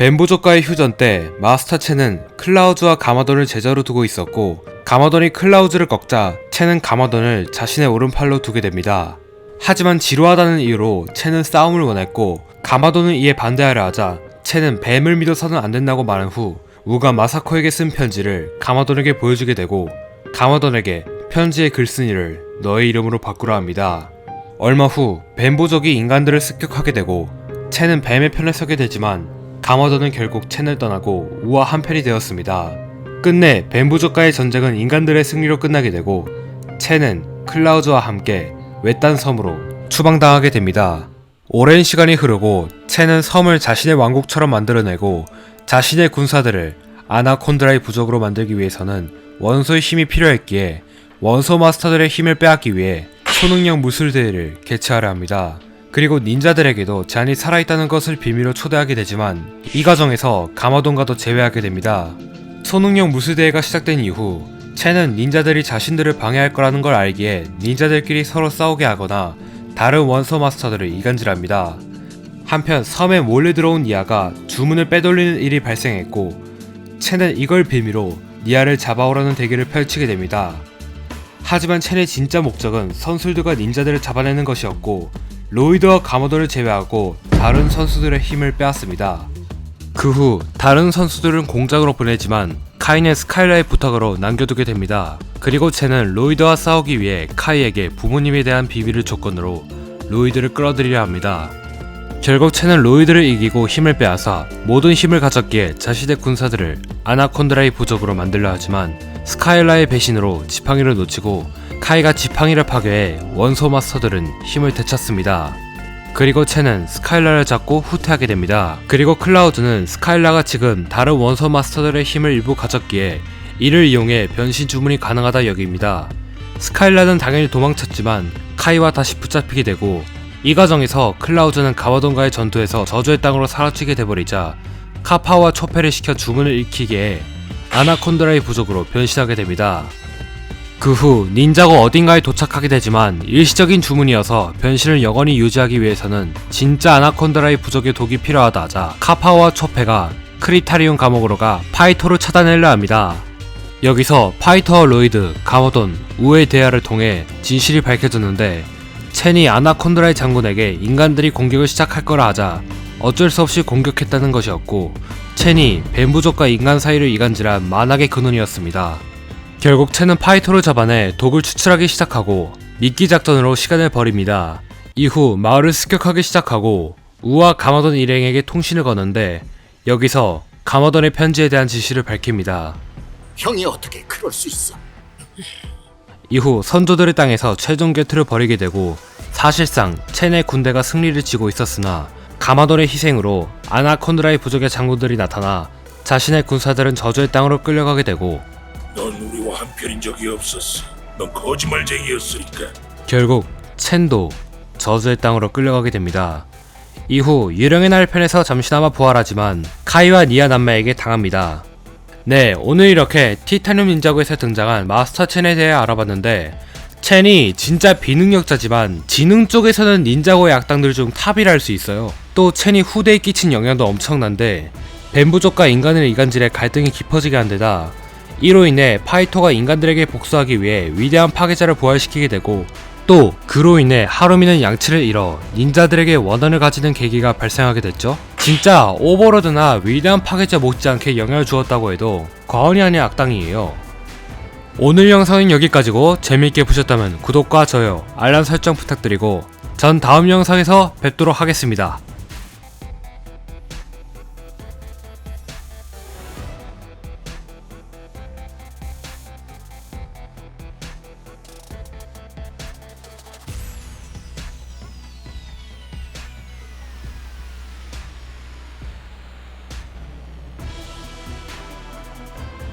벤부족과의 휴전 때 마스터 첸은 클라우즈와 가마돈을 제자로 두고 있었고 가마돈이 클라우즈를 꺾자 첸은 가마돈을 자신의 오른팔로 두게 됩니다. 하지만 지루하다는 이유로 첸은 싸움을 원했고 가마돈은 이에 반대하려 하자 첸은 뱀을 믿어서는 안 된다고 말한 후 우가 마사코에게 쓴 편지를 가마돈에게 보여주게 되고 가마돈에게 편지의 글쓴이를 너의 이름으로 바꾸라 합니다. 얼마 후 뱀부족이 인간들을 습격하게 되고 첸은 뱀의 편에 서게 되지만 가마돈은 결국 첸을 떠나고 우와 한편이 되었습니다. 끝내 뱀부족과의 전쟁은 인간들의 승리로 끝나게 되고 첸은 클라우즈와 함께 외딴 섬으로 추방당하게 됩니다. 오랜 시간이 흐르고 첸은 섬을 자신의 왕국처럼 만들어내고 자신의 군사들을 아나콘드라의 부족으로 만들기 위해서는 원소의 힘이 필요했기에 원소 마스터들의 힘을 빼앗기 위해 초능력 무술 대회를 개최하려 합니다. 그리고 닌자들에게도 제한이 살아있다는 것을 비밀로 초대하게 되지만 이 과정에서 가마돈과도 제외하게 됩니다. 초능력 무술 대회가 시작된 이후 첸은 닌자들이 자신들을 방해할 거라는 걸 알기에 닌자들끼리 서로 싸우게 하거나 다른 원소 마스터들을 이간질합니다. 한편 섬에 몰래 들어온 니아가 주문을 빼돌리는 일이 발생했고 첸은 이걸 빌미로 니아를 잡아오라는 대결을 펼치게 됩니다. 하지만 첸의 진짜 목적은 선술들과 닌자들을 잡아내는 것이었고 로이드와 가모도를 제외하고 다른 선수들의 힘을 빼앗습니다. 그 후 다른 선수들은 공장으로 보내지만 카이는 스카일라의 부탁으로 남겨두게 됩니다. 그리고 첸은 로이드와 싸우기 위해 카이에게 부모님에 대한 비밀을 조건으로 로이드를 끌어들이려 합니다. 결국 첸은 로이드를 이기고 힘을 빼앗아 모든 힘을 가졌기에 자신의 군사들을 아나콘드라의 부족으로 만들려 하지만 스카일라의 배신으로 지팡이를 놓치고 카이가 지팡이를 파괴해 원소 마스터들은 힘을 되찾습니다. 그리고 첸은 스카일라를 잡고 후퇴하게 됩니다. 그리고 클라우드는 스카일라가 지금 다른 원소 마스터들의 힘을 일부 가졌기에 이를 이용해 변신 주문이 가능하다 여깁니다. 스카일라는 당연히 도망쳤지만 카이와 다시 붙잡히게 되고 이 과정에서 클라우드는 가와돈과의 전투에서 저주의 땅으로 사라지게 돼버리자 카파와 초페를 시켜 주문을 읽히게 해 아나콘드라의 부족으로 변신하게 됩니다. 그 후 닌자고 어딘가에 도착하게 되지만 일시적인 주문이어서 변신을 영원히 유지하기 위해서는 진짜 아나콘드라의 부족의 독이 필요하다 하자 카파와 초페가 크리타리움 감옥으로 가 파이터를 찾아내려 합니다. 여기서 파이터와 로이드, 가모돈, 우의 대화를 통해 진실이 밝혀졌는데 첸이 아나콘드라의 장군에게 인간들이 공격을 시작할 거라 하자 어쩔 수 없이 공격했다는 것이었고 첸이 뱀부족과 인간 사이를 이간질한 만악의 근원이었습니다. 결국 첸은 파이터를 잡아내 독을 추출하기 시작하고 미끼 작전으로 시간을 버립니다. 이후 마을을 습격하기 시작하고 우와 가마돈 일행에게 통신을 거는데 여기서 가마돈의 편지에 대한 지시를 밝힙니다. 형이 어떻게 그럴 수 있어? 이후 선조들의 땅에서 최종 결투를 벌이게 되고 사실상 첸의 군대가 승리를 지고 있었으나 가마돈의 희생으로 아나콘드라의 부족의 장군들이 나타나 자신의 군사들은 저주의 땅으로 끌려가게 되고 넌 우리와 한편인 적이 없었어. 넌 거짓말쟁이였으니까. 결국 첸도 저주의 땅으로 끌려가게 됩니다. 이후 유령의 날 편에서 잠시나마 부활하지만 카이와 니아 남매에게 당합니다. 네, 오늘 이렇게 티타늄 닌자고에서 등장한 마스터 첸에 대해 알아봤는데 첸이 진짜 비능력자지만 지능 쪽에서는 닌자고의 악당들 중 탑이라 할 수 있어요. 또 첸이 후대에 끼친 영향도 엄청난데 뱀부족과 인간을 이간질해 갈등이 깊어지게 한 데다 이로 인해 파이터가 인간들에게 복수하기 위해 위대한 파괴자를 부활시키게 되고 또 그로 인해 하루미는 양치를 잃어 닌자들에게 원한을 가지는 계기가 발생하게 됐죠. 진짜 오버로드나 위대한 파괴자 못지않게 영향을 주었다고 해도 과언이 아닌 악당이에요. 오늘 영상은 여기까지고 재밌게 보셨다면 구독과 좋아요, 알람 설정 부탁드리고 전 다음 영상에서 뵙도록 하겠습니다.